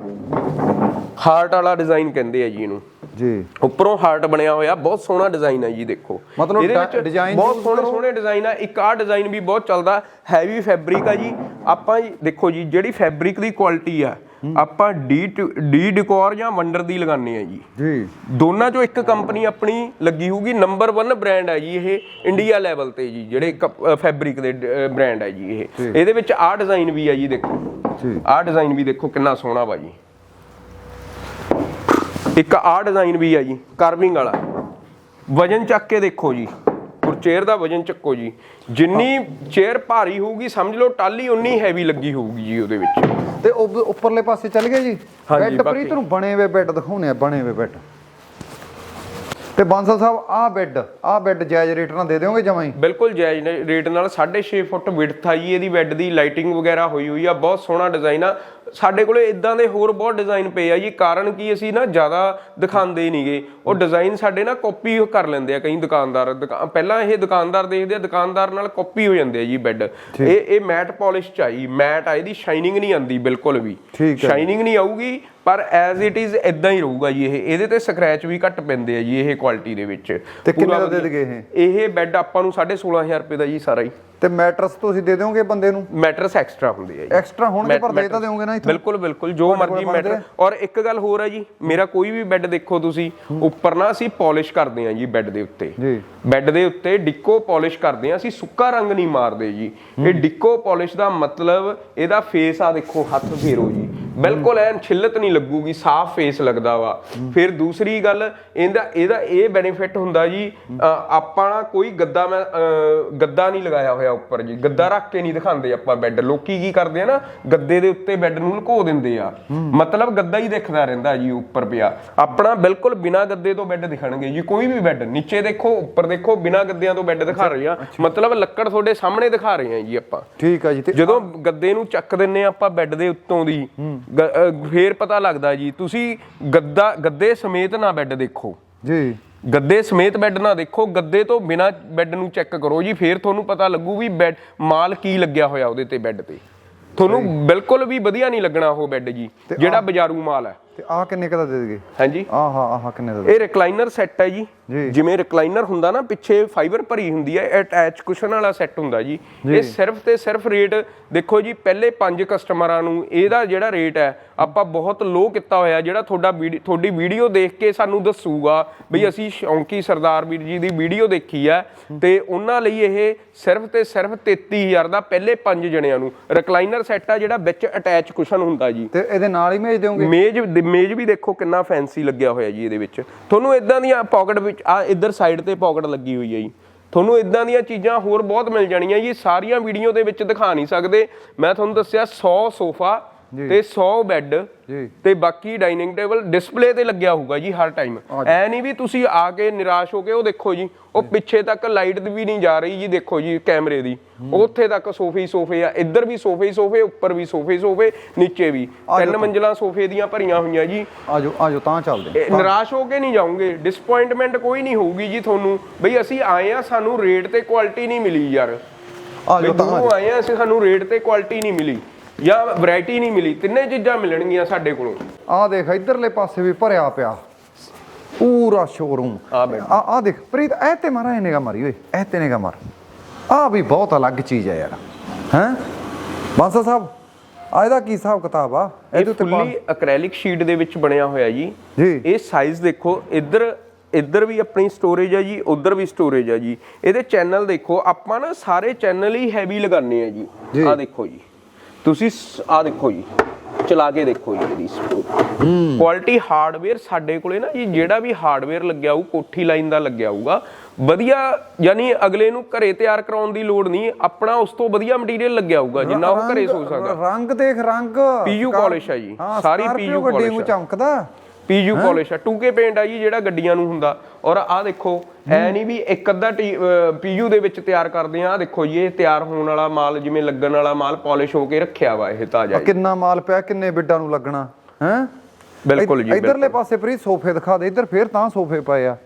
ਹਾਰਟ ਵਾਲਾ ਡਿਜ਼ਾਈਨ ਕਹਿੰਦੇ ਆ ਜੀ ਇਹਨੂੰ। ਜੀ। ਉੱਪਰੋਂ ਹਾਰਟ ਬਣਿਆ ਹੋਇਆ ਬਹੁਤ ਸੋਹਣਾ ਡਿਜ਼ਾਈਨ ਹੈ ਜੀ ਦੇਖੋ। ਮਤਲਬ ਇਹਦੇ ਡ- ਵਿੱਚ design ਬਹੁਤ ਸੋਹਣੇ ਸੋਹਣੇ ਡਿਜ਼ਾਈਨ ਆ। ਇੱਕ ਆਹ ਡਿਜ਼ਾਈਨ ਵੀ ਬਹੁਤ ਚੱਲਦਾ। ਹੈਵੀ ਫੈਬਰਿਕ ਆ ਜੀ। ਆਪਾਂ ਦੇਖੋ ਜੀ ਜਿਹੜੀ ਫੈਬਰਿਕ ਦੀ ਕੁਆਲਿਟੀ ਆ ਆਪਾਂ ਡੀ ਡੀ ਡਿਕੋਰ ਜਾਂ ਵੰਡਰ ਦੀ ਲਗਾਉਂਦੇ ਆ ਜੀ। ਜੀ। ਦੋਨਾਂ ਚੋਂ ਇੱਕ ਕੰਪਨੀ ਆਪਣੀ ਲੱਗੀ ਹੋਊਗੀ ਨੰਬਰ 1 ਬ੍ਰਾਂਡ ਹੈ ਜੀ ਇਹ ਇੰਡੀਆ ਲੈਵਲ ਤੇ ਜੀ ਜਿਹੜੇ ਫੈਬਰਿਕ ਦੇ ਬ੍ਰਾਂਡ ਹੈ ਜੀ ਇਹ। ਇਹਦੇ ਵਿੱਚ ਆਹ ਡਿਜ਼ਾਈਨ ਵੀ ਹੈ ਜੀ ਦੇਖੋ। ਜੀ। ਆਹ ਡਿਜ਼ਾਈਨ ਵੀ ਦੇਖੋ ਕਿੰਨਾ ਸੋਹਣਾ ਵਾ ਜੀ। ਇੱਕ ਆਹ ਡਿਜ਼ਾਈਨ ਵੀ ਹੈ ਜੀ ਕਾਰਵਿੰਗ ਵਾਲਾ। ਵਜਨ ਚੱਕ ਕੇ ਦੇਖੋ ਜੀ। ਚੇਅਰ ਦਾ ਵਜਨ ਚੱਕੋ ਜੀ। ਜਿੰਨੀ ਚੇਅਰ ਭਾਰੀ ਹੋਊਗੀ ਸਮਝ ਲਓ ਟਾਲੀ ਉਨੀ ਹੈਵੀ ਲੱਗੀ ਹੋਊਗੀ ਜੀ ਉਹਦੇ ਵਿੱਚ। ਤੇ ਉਪ- ਉੱਪਰਲੇ ਪਾਸੇ ਚੱਲ ਗਏ ਜੀ? ਹਾਂਜੀ, ਬੈੱਡ ਬਾਕੀ- ਪ੍ਰੀਤ ਨੂੰ ਬਣੇ ਹੋਏ ਬੈੱਡ ਦਿਖਾਉਣੇ ਆ ਬਣੇ ਹੋਏ ਬੈੱਡ। ਤੇ ਬਾਂਸਲ ਸਾਹਿਬ ਆਹ ਬੈੱਡ ਆਹ ਬੈੱਡ ਜਾਇਜ਼ ਰੇਟ ਨਾਲ ਦੇ ਦਿਓਗੇ ਜਮਾਂ ਹੀ? ਬਿਲਕੁਲ ਜਾਇਜ਼ ਨੇ- ਰੇਟ ਨਾਲ 6.5 ਫੁੱਟ ਵਿਡਥ ਆ ਜੀ ਇਹਦੀ ਬੈੱਡ ਦੀ ਲਾਈਟਿੰਗ ਵਗੈਰਾ ਹੋਈ ਹੋਈ ਆ ਬਹੁਤ ਸੋਹਣਾ ਡਿਜ਼ਾਈਨ ਆ। ਸਾਡੇ ਕੋਲੇ ਇਦਾਂ ਦੇ ਹੋਰ ਬਹੁਤ ਡਿਜ਼ਾਈਨ ਪਏ ਆ ਜੀ। ਕਾਰਨ ਕੀ ਅਸੀਂ ਨਾ ਜ਼ਿਆਦਾ ਦਿਖਾਉਂਦੇ ਨਹੀਂਗੇ। ਉਹ ਡਿਜ਼ਾਈਨ ਸਾਡੇ ਨਾ ਕਾਪੀ ਕਰ ਲੈਂਦੇ ਆ ਕਈ ਦੁਕਾਨਦਾਰ। ਦੁਕਾ- ਪਹਿਲਾਂ ਇਹ ਦੁਕਾਨਦਾਰ ਦੇਖਦੇ ਆ ਦੁਕਾਨਦਾਰ ਨਾਲ ਕਾਪੀ ਹੋ ਜਾਂਦੇ ਆ ਜੀ ਬੈੱਡ ਇਹ ਇਹ ਮੈਟ ਪਾਲਿਸ਼ ਚ ਆਈ। ਮੈਟ ਆ ਇਹਦੀ ਸ਼ਾਈਨਿੰਗ ਨਹੀਂ ਆਂਦੀ ਬਿਲਕੁਲ ਵੀ। ਹੈ। ਸ਼ਾਈਨਿੰਗ ਨਹੀਂ ਆਊਗੀ ਪਰ ਐਜ਼ ਇਟ ਇਜ਼ ਇਦਾਂ ਹੀ ਰਹੂਗਾ ਜੀ ਇਹ। ਇਹਦੇ ਤੇ ਸਕ੍ਰੈਚ ਵੀ ਘੱਟ ਪੈਂਦੇ ਆ ਜੀ ਇਹ ਕੁਆਲਿਟੀ ਦੇ ਵਿੱਚ। ਤੇ ਕਿੰਨੇ ਦਾ ਦੇ। ਦਗੇ ਇਹ? ਇਹ ਬੈੱਡ ਆਪਾਂ ਨੂੰ 16500 ਰੁਪਏ ਦਾ ਜੀ ਸਾਰਾ ਹੀ। ਤੇ ਮੈਟਰਸ ਤੁਸੀਂ ਦੇ ਦਿਓਗੇ ਬੰਦੇ ਨੂੰ? ਮੈਟਰਸ ਐਕਸਟਰਾ ਹੁੰਦੇ ਆ ਜੀ। ਐਕਸਟਰਾ ਹੋਣਗੇ ਪਰ ਦੇ ਤਾਂ ਦਿਓਗੇ ਨਾ ਇੱਥੋਂ? ਬਿਲਕੁਲ ਬਿਲਕੁਲ ਜੋ ਮਰਜ਼ੀ ਮੈਟਰ ਔਰ ਇੱਕ ਗੱਲ ਹੋਰ ਹੈ ਜੀ ਮੇਰਾ ਕੋਈ ਵੀ ਬੈੱਡ ਦੇਖੋ ਤੁਸੀਂ ਉੱਪਰ ਨਾ ਅਸੀਂ ਪਾਲਿਸ਼ ਕਰਦੇ ਆ ਜੀ ਬੈੱਡ ਦੇ ਉੱਤੇ। ਜੀ। ਬੈੱਡ ਦੇ ਉੱਤੇ ਡਿੱਕੋ ਪਾਲਿਸ਼ ਕਰਦੇ ਆ ਅਸੀਂ ਸੁੱਕਾ ਰੰਗ ਨਹੀਂ ਮਾਰਦੇ ਜੀ। ਇਹ ਡਿੱਕੋ ਪਾਲਿਸ਼ ਦਾ ਮਤਲਬ ਇਹਦਾ ਫੇਸ ਆ ਦੇਖੋ ਹੱਥ ਫੇਰੋ ਜੀ। ਬਿਲਕੁਲ ਐਨ ਛਿੱਲਤ ਨਹੀਂ ਲੱਗੂਗੀ ਸਾਫ਼ ਫੇਸ ਲੱਗਦਾ ਵਾ। ਫਿਰ ਦੂਸਰੀ ਗੱਲ ਇਹਦਾ ਇਹਦਾ ਇਹ ਬੈਨੀਫਿਟ ਹੁੰਦਾ ਜੀ ਆਪਾਂ ਕੋਈ ਗੱਦਾ ਮੈਂ ਗੱਦਾ ਨਹੀਂ ਲਗਾਇਆ ਹੋਇਆ ਉੱਪਰ ਜੀ। ਗੱਦਾ ਰੱਖ ਕੇ ਨਹੀਂ ਦਿਖਾਉਂਦੇ ਆਪਾਂ ਬੈੱਡ ਲੋਕੀ ਕੀ ਕਰਦੇ ਆ ਨਾ ਗੱਦੇ ਦੇ ਉੱਤੇ ਬੈੱਡ ਨੂੰ ਲੁਕੋ ਦਿੰਦੇ ਆ। ਮਤਲਬ ਗੱਦਾ ਹੀ ਦਿਖਦਾ ਰਹਿੰਦਾ ਜੀ ਉੱਪਰ ਪਿਆ। ਆਪਣਾ ਬਿਲਕੁਲ ਬਿਨਾ ਗੱਦੇ ਤੋਂ ਬੈੱਡ ਦਿਖਣਗੇ ਜੀ ਕੋਈ ਵੀ ਬੈੱਡ ਨੀਚੇ ਦੇਖੋ ਉੱਪਰ ਦੇਖੋ ਬਿਨਾ ਗੱਦਿਆਂ ਤੋਂ ਬੈੱਡ ਦਿਖਾ ਰਹੇ ਆ। ਮਤਲਬ ਲੱਕੜ ਤੁਹਾਡੇ ਸਾਹਮਣੇ ਦਿਖਾ ਰਹੇ ਆ ਜੀ ਆਪਾਂ। ਠੀਕ ਆ ਜੀ ਜਦੋਂ ਗੱਦੇ ਨੂੰ ਚੱਕ ਦਿੰਨੇ ਆ ਆਪਾਂ ਬੈੱਡ ਦੇ ਉੱਤੋਂ ਦੀ ਫੇਰ ਪਤਾ ਲੱਗਦਾ ਜੀ ਤੁਸੀਂ ਗੱਦਾ ਗੱਦੇ ਸਮੇਤ ਨਾ ਬੈੱਡ ਦੇਖੋ। ਜੀ। ਗੱਦੇ ਸਮੇਤ ਬੈੱਡ ਨਾ ਦੇਖੋ ਗੱਦੇ ਤੋਂ ਬਿਨਾ ਬੈੱਡ ਨੂੰ ਚੈੱਕ ਕਰੋ ਜੀ ਫੇਰ ਤੁਹਾਨੂੰ ਪਤਾ ਲੱਗੂ ਵੀ ਬੈੱਡ ਮਾਲ ਕੀ ਲੱਗਿਆ ਹੋਇਆ ਉਹਦੇ ਤੇ ਬੈੱਡ ਤੇ। ਤੁਹਾਨੂੰ ਬਿਲਕੁਲ ਵੀ ਵਧੀਆ ਨਹੀਂ ਲੱਗਣਾ ਉਹ ਬੈੱਡ ਜੀ ਜਿਹੜਾ ਬਾਜ਼ਾਰੂ ਮਾਲ ਹੈ। ਤੇ ਆ ਕਿੰਨੇ ਕੁ ਦਾ ਦੇ ਦੇਗੇ? ਹਾਂਜੀ। ਆਹਾ ਆਹਾ ਕਿੰਨੇ ਦਾ ਇਹ ਰਿਕਲਾਈਨਰ ਸੈੱਟ ਹੈ ਜੀ। ਜਿਵੇਂ ਰਿਕਲਾਈਨਰ ਹੁੰਦਾ ਨਾ ਪਿੱਛੇ ਫਾਈਬਰ ਭਰੀ ਹੁੰਦੀ ਹੈ ਅਟੈਚ ਕੁਸ਼ਨ ਵਾਲਾ ਸੈੱਟ ਹੁੰਦਾ ਜੀ। ਇਹ ਸਿਰਫ ਤੇ ਸਿਰਫ ਰੇਟ ਦੇਖੋ ਜੀ ਪਹਿਲੇ ਪੰਜ ਕਸਟਮਰਾਂ ਨੂੰ ਇਹਦਾ ਜਿਹੜਾ ਰੇਟ ਹੈ ਆਪਾਂ ਬਹੁਤ ਲੋ ਕੀਤਾ ਹੋਇਆ ਜਿਹੜਾ ਤੁਹਾਡਾ ਤੁਹਾਡੀ ਵੀਡੀਓ ਦੇਖ ਕੇ ਸਾਨੂੰ ਦੱਸੂਗਾ ਬਈ ਅਸੀਂ ਸ਼ੌਂਕੀ ਸਰਦਾਰ ਵੀਰ ਜੀ ਦੀ ਵੀਡੀਓ ਦੇਖੀ ਹੈ ਤੇ ਉਹਨਾਂ ਲਈ ਇਹ ਸਿਰਫ ਤੇ ਸਿਰਫ 33000 ਦਾ ਪਹਿਲੇ ਪੰਜ ਜਣਿਆਂ ਨੂੰ ਰਿਕਲਾਈਨਰ ਸੈੱਟ ਆ ਜਿਹੜਾ ਵਿੱਚ ਅਟੈਚ ਕੁਸ਼ਨ ਹੁੰਦਾ ਜੀ। ਤੇ ਇਹਦੇ ਨਾਲ ਹੀ ਭੇਜ ਦਿਓਗੇ? ਮੇਜ਼ ਮੇਜ਼ ਵੀ ਦੇਖੋ ਕਿੰਨਾ ਫੈਂਸੀ ਲੱਗਿਆ ਹੋਇਆ ਜੀ ਇਹਦੇ ਵਿੱਚ। ਤੁਹਾਨੂੰ ਇਦਾਂ ਦੀਆਂ ਪਾਕਟ ਆ ਇੱਧਰ ਸਾਈਡ ਤੇ ਪਾਕਟ ਲੱਗੀ ਹੋਈ ਹੈ ਜੀ। ਤੁਹਾਨੂੰ ਇਦਾਂ ਦੀਆਂ ਚੀਜ਼ਾਂ ਹੋਰ ਬਹੁਤ ਮਿਲ ਜਾਣੀਆਂ ਜੀ। ਸਾਰੀਆਂ ਵੀਡੀਓ ਦੇ ਵਿੱਚ ਦਿਖਾ ਨਹੀਂ ਸਕਦੇ। ਮੈਂ ਤੁਹਾਨੂੰ ਦੱਸਿਆ 100 ਸੋਫਾ ਤੇ 100 ਬੈੱਡ ਜੀ। ਤੇ ਬਾਕੀ ਡਾਈਨਿੰਗ ਟੇਬਲ ਡਿਸਪਲੇ ਤੇ ਲੱਗਿਆ ਹੋਊਗਾ ਜੀ ਹਰ ਟਾਈਮ। ਐ ਨਹੀਂ ਵੀ ਤੁਸੀਂ ਆ ਕੇ ਨਿਰਾਸ਼ ਹੋ ਕੇ ਉਹ ਦੇਖੋ ਜੀ ਉਹ ਪਿੱਛੇ ਤੱਕ ਲਾਈਟ ਵੀ ਨਹੀਂ ਜਾ ਰਹੀ ਜੀ ਦੇਖੋ ਜੀ ਕੈਮਰੇ ਦੀ। ਉੱਥੇ ਤੱਕ ਸੋਫੇ ਹੀ ਸੋਫੇ ਆ ਇੱਧਰ ਵੀ ਸੋਫੇ ਹੀ ਸੋਫੇ ਉੱਪਰ ਵੀ ਸੋਫੇ ਹੀ ਸੋਫੇ ਨੀਚੇ ਵੀ। ਤਿੰਨ ਮੰਜ਼ਲਾਂ ਸੋਫੇ ਦੀਆਂ ਭਰੀਆਂ ਹੋਈਆਂ ਜੀ। ਆਜੋ ਆਜੋ ਤਾਂ ਚੱਲਦੇ ਨਿਰਾਸ਼ ਹੋ ਕੇ ਨਹੀਂ ਜਾਓਗੇ ਡਿਸਪਾਇੰਟਮੈਂਟ ਕੋਈ ਨਹੀਂ ਹੋਊਗੀ ਜੀ ਤੁਹਾਨੂੰ। ਬਈ ਅਸੀਂ ਆਏ ਆ ਸਾਨੂੰ ਰੇਟ ਤੇ ਕੁਆਲਿਟੀ ਨਹੀਂ ਮਿਲੀ ਯਾਰ। ਆਜੋ ਤਾਂ ਆਏ ਆ ਸਾਨੂੰ ਰੇਟ ਤੇ ਕੁਆਲਿਟੀ ਨਹੀਂ ਮਿਲੀ। ਜਾਂ ਵੈਰਾਈਟੀ ਨਹੀਂ ਮਿਲੀ ਤਿੰਨੇ ਚੀਜ਼ਾਂ ਮਿਲਣਗੀਆਂ ਸਾਡੇ ਕੋਲੋਂ। ਆ ਦੇਖ ਇਧਰਲੇ ਪਾਸੇ ਵੀ ਭਰਿਆ ਪਿਆ। ਪੂਰਾ ਸ਼ੋਰੂਮ ਆ ਬੈਠ। ਆ ਆ ਦੇਖ ਪ੍ਰੀਤ ਐ ਤੇ ਮਾਰਾ ਇਹਨੇ ਗਾ ਮਾਰੀ ਓਏ ਐ ਤੇ ਨੇ ਗਾ ਮਾਰ। ਆ ਵੀ ਬਹੁਤ ਅਲੱਗ ਚੀਜ਼ ਹੈ ਯਾਰ। ਹੈਂ? ਬਾਂਸਾ ਸਾਹਿਬ ਆ ਇਹਦਾ ਕੀ ਹਿਸਾਬ ਕਿਤਾਬ ਆ? ਇਹ ਇਹਦੇ ਉੱਤੇ ਪਾ- ਫੁੱਲੀ ਐਕ੍ਰੈਲਿਕ ਸ਼ੀਟ ਦੇ ਵਿੱਚ ਬਣਿਆ ਹੋਇਆ ਜੀ। ਜੀ। ਇਹ ਸਾਈਜ਼ ਦੇਖੋ ਇੱਧਰ ਇੱਧਰ ਵੀ ਆਪਣੀ ਸਟੋਰੇਜ ਹੈ ਜੀ ਉੱਧਰ ਵੀ ਸਟੋਰੇਜ ਹੈ ਜੀ। ਇਹਦੇ ਚੈਨਲ ਦੇਖੋ ਆਪਾਂ ਨਾ ਸਾਰੇ ਚੈਨਲ ਹੀ ਹੈਵੀ ਲਗਾਉਂਦੇ ਆ ਜੀ। ਜੀ। ਆਹ ਦੇਖੋ ਜੀ। ਤੁਸੀਂ ਆਹ ਦੇਖੋ ਜੀ ਚਲਾ ਕੇ ਦੇਖੋ ਜੀ ਇਹਦੀ ਕੁਆਲਿਟੀ ਹਾਰਡਵੇਅਰ ਸਾਡੇ ਕੋਲੇ ਨਾ ਜੀ ਜਿਹੜਾ ਵੀ ਹਾਰਡਵੇਅਰ ਲੱਗਿਆ ਹੋਊ ਕੋਠੀ ਲਾਈਨ ਦਾ ਲੱਗਿਆ ਹੋਊਗਾ ਵਧੀਆ ਯਾਨੀ ਅਗਲੇ ਨੂੰ ਘਰੇ ਤਿਆਰ ਕਰਾਉਣ ਦੀ ਲੋੜ ਨਹੀਂ ਆਪਣਾ ਉਸ ਤੋਂ ਵਧੀਆ ਮਟੀਰੀਅਲ ਲੱਗਿਆ ਹੋਊਗਾ ਜਿੰਨਾ ਉਹ ਘਰੇ ਸੋਚ ਸਕਦਾ। ਰੰਗ ਦੇਖ ਰੰਗ। ਕਾਰ- polish ਹੈ ਜੀ, ਸਾਰੀ polish ਨੂੰ ਹੈ। ਚਮਕਦਾ? ਪੀਯੂ ਪਾਲਿਸ਼ ਆ 2K ਪੇਂਟ ਆ ਜੀ ਜਿਹੜਾ ਗੱਡੀਆਂ ਨੂੰ ਹੁੰਦਾ। ਔਰ ਆਹ ਦੇਖੋ ਐ ਨਹੀਂ ਵੀ ਇੱਕ ਅੱਧਾ ਪੀਯੂ ਦੇ ਵਿੱਚ ਤਿਆਰ ਕਰਦੇ ਆ। ਆਹ ਦੇਖੋ ਜੀ ਇਹ ਤਿਆਰ ਹੋਣ ਵਾਲਾ ਮਾਲ ਜਿਵੇਂ ਲੱਗਣ ਵਾਲਾ ਮਾਲ ਪਾਲਿਸ਼ ਹੋ ਕੇ ਰੱਖਿਆ ਵਾ ਇਹ ਤਾਜ਼ਾ। ਕਿੰਨਾ ਮਾਲ ਪਿਆ ਕਿੰਨੇ ਬਿੱਡਾਂ ਨੂੰ ਲੱਗਣਾ ਹੈ? ਬਿਲਕੁਲ ਜੀ ਇਧਰਲੇ ਪਾਸੇ ਪ੍ਰੀਤ ਸੋਫੇ ਦਿਖਾ ਦੇ ਇੱਧਰ ਫੇਰ ਤਾਂ ਸੋਫੇ ਪਏ ਆ।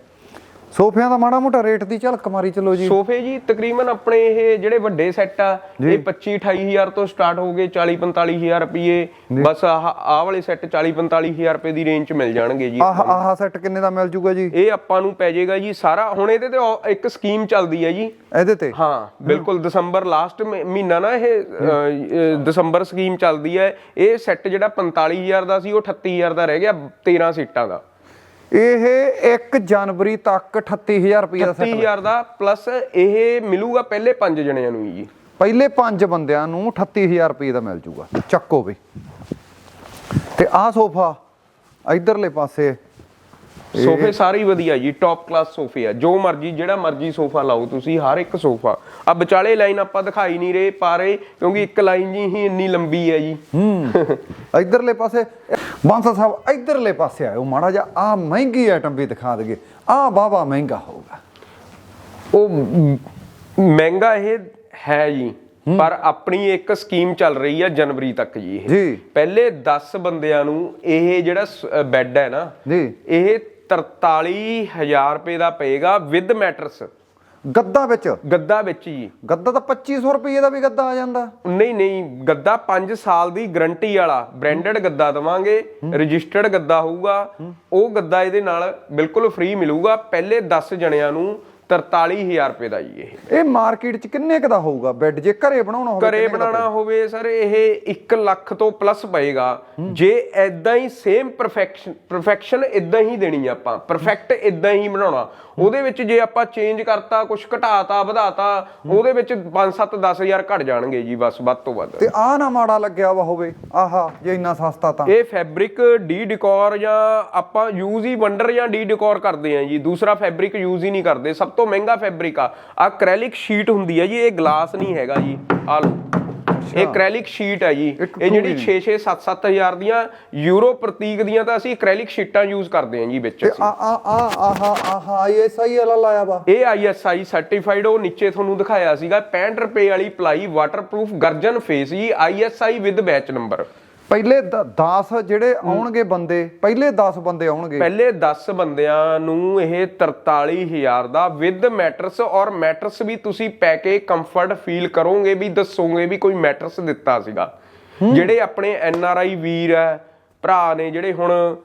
ਸੋਫਿਆਂ ਦਾ ਮਾੜਾ ਮੋਟਾ ਰੇਟ ਦੀ ਝਲਕ ਮਾਰੀ ਚਲੋ ਜੀ। ਸੋਫੇ ਜੀ ਤਕਰੀਬਨ ਆਪਣੇ ਇਹ ਜਿਹੜੇ ਵੱਡੇ ਸੈੱਟ ਆ ਇਹ 25 28000 ਤੋਂ ਸਟਾਰਟ ਹੋ ਗਏ 40 45000 ਰੁਪਏ ਬਸ ਆਹ ਆਹ ਵਾਲੇ ਸੈੱਟ 40 45000 ਰੁਪਏ ਦੀ ਰੇਂਜ ਚ ਮਿਲ ਜਾਣਗੇ ਜੀ ਆਹ ਆਹ ਸੈੱਟ ਕਿੰਨੇ ਦਾ ਮਿਲ ਜੂਗਾ ਜੀ? ਇਹ ਆਪਾਂ ਨੂੰ ਪੈ ਜਾਏਗਾ ਜੀ ਸਾਰਾ ਹੁਣ ਇਹਦੇ ਤੇ ਇੱਕ ਸਕੀਮ ਚੱਲਦੀ ਹੈ ਜੀ। ਇਹਦੇ ਤੇ? ਹਾਂ ਬਿਲਕੁਲ ਦਸੰਬਰ ਲਾਸਟ ਮਹੀਨਾ ਨਾ ਇਹ ਦਸੰਬਰ ਸਕੀਮ ਚੱਲਦੀ ਹੈ। ਇਹ ਸੈੱਟ ਜਿਹੜਾ 45000 ਦਾ ਸੀ ਉਹ 38000 ਦਾ ਰਹਿ ਗਿਆ 13 ਸੀਟਾਂ ਦਾ। ਇਹ 1 ਜਨਵਰੀ ਤੱਕ 38000 ਰੁਪਏ ਦਾ ਸੈੱਟ 38000 ਦਾ ਪਲੱਸ ਇਹ ਮਿਲੂਗਾ ਪਹਿਲੇ ਪੰਜ ਜਣਿਆਂ ਨੂੰ ਜੀ। ਪਹਿਲੇ ਪੰਜ ਬੰਦਿਆਂ ਨੂੰ 38000 ਰੁਪਏ ਦਾ ਮਿਲ ਜੂਗਾ। ਚੱਕੋ ਵੀ। ਤੇ ਆਹ ਸੋਫਾ ਇਧਰਲੇ ਪਾਸੇ ਸੋਫੇ ਸਾਰੇ ਹੀ ਵਧੀਆ ਜੀ ਟੌਪ ਕਲਾਸ ਸੋਫੇ ਆ। ਜੋ ਮਰਜ਼ੀ ਜਿਹੜਾ ਮਰਜ਼ੀ ਸੋਫਾ ਲਾਓ ਤੁਸੀਂ ਹਰ ਇੱਕ ਸੋਫਾ। ਆ ਵਿਚਾਲੇ ਲਾਈਨ ਆਪਾਂ ਦਿਖਾਈ ਨਹੀਂ ਰਹੇ ਪਾ ਰਹੇ ਕਿਉਂਕਿ ਇੱਕ ਲਾਈਨ ਜੀ ਹੀ ਇੰਨੀ ਲੰਬੀ ਹੈ ਜੀ। ਹੂੰ। ਇਧਰਲੇ ਪਾਸੇ ਬਾਂਸਾ ਸਾਹਿਬ ਇਧਰਲੇ ਪਾਸੇ ਆਇਓ ਮਾੜਾ ਜਿਹਾ ਆ ਮਹਿੰਗੀ ਆਈਟਮ ਵੀ ਦਿਖਾ ਦਈਏ। ਆ ਬਾਬਾ ਮਹਿੰਗਾ ਹੋਊਗਾ। ਉਹ ਮਹਿੰਗਾ ਇਹ ਹੈ ਜੀ ਪਰ ਆਪਣੀ ਇੱਕ ਸਕੀਮ ਚੱਲ ਰਹੀ ਹੈ ਜਨਵਰੀ ਤੱਕ ਜੀ ਇਹ। ਪਹਿਲੇ 10 ਬੰਦਿਆਂ ਨੂੰ ਇਹ ਜਿਹੜਾ ਬੈੱਡ ਹੈ ਨਾ ਜੀ। ਇਹ 43000 ਰੁਪਏ ਦਾ ਪਏਗਾ ਵਿਦ ਮੈਟਰਸ ਗੱਦਾ ਵਿੱਚ? ਗੱਦਾ ਵਿੱਚ ਜੀ। ਗੱਦਾ ਤਾਂ 2500 ਰੁਪਏ ਦਾ ਵੀ ਗੱਦਾ ਆ ਜਾਂਦਾ। ਨਹੀਂ ਨਹੀਂ ਗੱਦਾ 5 ਸਾਲ ਦੀ ਗਰੰਟੀ ਵਾਲਾ ਬ੍ਰਾਂਡਡ ਗੱਦਾ ਦਵਾਂਗੇ ਰਜਿਸਟਰਡ ਗੱਦਾ ਹੋਊਗਾ ਉਹ ਗੱਦਾ ਇਹਦੇ ਨਾਲ ਬਿਲਕੁਲ ਫ੍ਰੀ ਮਿਲੂਗਾ। ਪਹਿਲੇ 10 ਜਣਿਆਂ ਨੂੰ 43000 ਰੁਪਏ ਦਾ ਜੀ ਇਹ। ਇਹ ਮਾਰਕੀਟ 'ਚ ਕਿੰਨੇ ਕ ਦਾ ਹੋਊਗਾ ਬੈੱਡ? ਜੇ ਘਰੇ ਬਣਾਉਣਾ ਹੋਵੇ ਘਰੇ ਬਣਾਉਣਾ ਹੋਵੇ ਸਰ ਇਹ 1 ਲੱਖ ਤੋਂ ਪਲੱਸ ਪਏਗਾ। ਜੇ ਐਦਾਂ ਹੀ ਸੇਮ ਪਰਫੈਕਸ਼ਨ ਪਰਫੈਕਸ਼ਨ ਇਦਾਂ ਹੀ ਦੇਣੀ ਆਪਾਂ। ਪਰਫੈਕਟ ਇਦਾਂ ਹੀ ਬਣਾਉਣਾ। ਉਹਦੇ ਵਿੱਚ ਜੇ ਆਪਾਂ ਚੇਂਜ ਕਰਤਾ ਕੁਝ ਘਟਾਤਾ ਵਧਾਤਾ ਉਹਦੇ ਵਿੱਚ 5 7 10000 ਘਟ ਜਾਣਗੇ ਜੀ ਬਸ ਵੱਧ ਤੋਂ ਵੱਧ। ਤੇ ਆ ਨਾ ਮਾੜਾ ਲੱਗਿਆ ਵਾ ਹੋਵੇ। ਆਹਾ ਜੇ ਇੰਨਾ ਸਸਤਾ ਤਾਂ। ਇਹ ਫੈਬਰਿਕ ਡੀ ਡਿਕੋਰ ਜਾਂ ਆਪਾਂ ਯੂਜ਼ ਹੀ ਵੰਡਰ ਜਾਂ ਡੀ ਡਿਕੋਰ ਕਰਦੇ ਆਂ ਜੀ। ਦੂਸਰਾ ਫੈਬਰਿਕ ਯੂਜ਼ ਹੀ ਨਹੀਂ ਕਰਦੇ। ਸਭ ਤੋਂ ਮਹਿੰਗਾ ਫੈਬਰਿਕ ਆ। ਆ ਐਕ੍ਰੈਲਿਕ ਸ਼ੀਟ ਹੁੰਦੀ ਹੈ ਜੀ ਇਹ ਗਲਾਸ ਨਹੀਂ ਹੈਗਾ ਜੀ। ਆ ਲਓ। ਇਹ ਐਕ੍ਰੈਲਿਕ ਸ਼ੀਟ ਹੈ ਜੀ। ਇਹ ਜਿਹੜੀ ਟੂਟੀ 6 6 7 7000 ਦੀਆਂ ਯੂਰੋ ਪ੍ਰਤੀਕ ਦੀਆਂ ਤਾਂ ਅਸੀਂ ਐਕ੍ਰੈਲਿਕ ਸ਼ੀਟਾਂ ਯੂਜ਼ ਕਰਦੇ ਆਂ ਜੀ ਵਿੱਚ ਤੇ ਅਸੀਂ। ਆ ਆ ਆ ਆਹਾ ਆਹਾ ਆਈਐਸਆਈ ਵਾਲਾ ਲਾਇਆ ਵਾ। ਇਹ ਆਈਐਸਆਈ ਸਰਟੀਫਾਈਡ ਉਹ ਨੀਚੇ ਤੁਹਾਨੂੰ ਦਿਖਾਇਆ ਸੀਗਾ। 65 ਰੁਪਏ ਵਾਲੀ ਪਲਾਈ ਵਾਟਰਪ੍ਰੂਫ ਗਰਜਨ ਫੇਸ ਜੀ ਆਈਐਸਆਈ ਵਿਦ ਬੈਚ ਨੰਬਰ ਪਹਿਲੇ 10 ਜਿਹੜੇ ਆਉਣਗੇ ਬੰਦੇ ਪਹਿਲੇ 10 ਬੰਦੇ ਆਉਣਗੇ। ਪਹਿਲੇ 10 ਬੰਦਿਆਂ ਨੂੰ ਇਹ 43000 ਦਾ ਵਿਦ ਮੈਟਰਸ ਔਰ ਮੈਟਰਸ ਵੀ ਤੁਸੀਂ ਪੈ ਕੇ ਕੰਫਰਟ ਫੀਲ ਕਰੋਗੇ ਵੀ ਦੱਸੋਗੇ ਵੀ ਕੋਈ ਮੈਟਰਸ ਦਿੱਤਾ ਸੀਗਾ। ਜਿਹੜੇ ਆਪਣੇ ਐਨ ਆਰ ਆਈ ਵੀਰ ਹੈ ਭਰਾ ਨੇ ਜਿਹੜੇ ਹੁਣ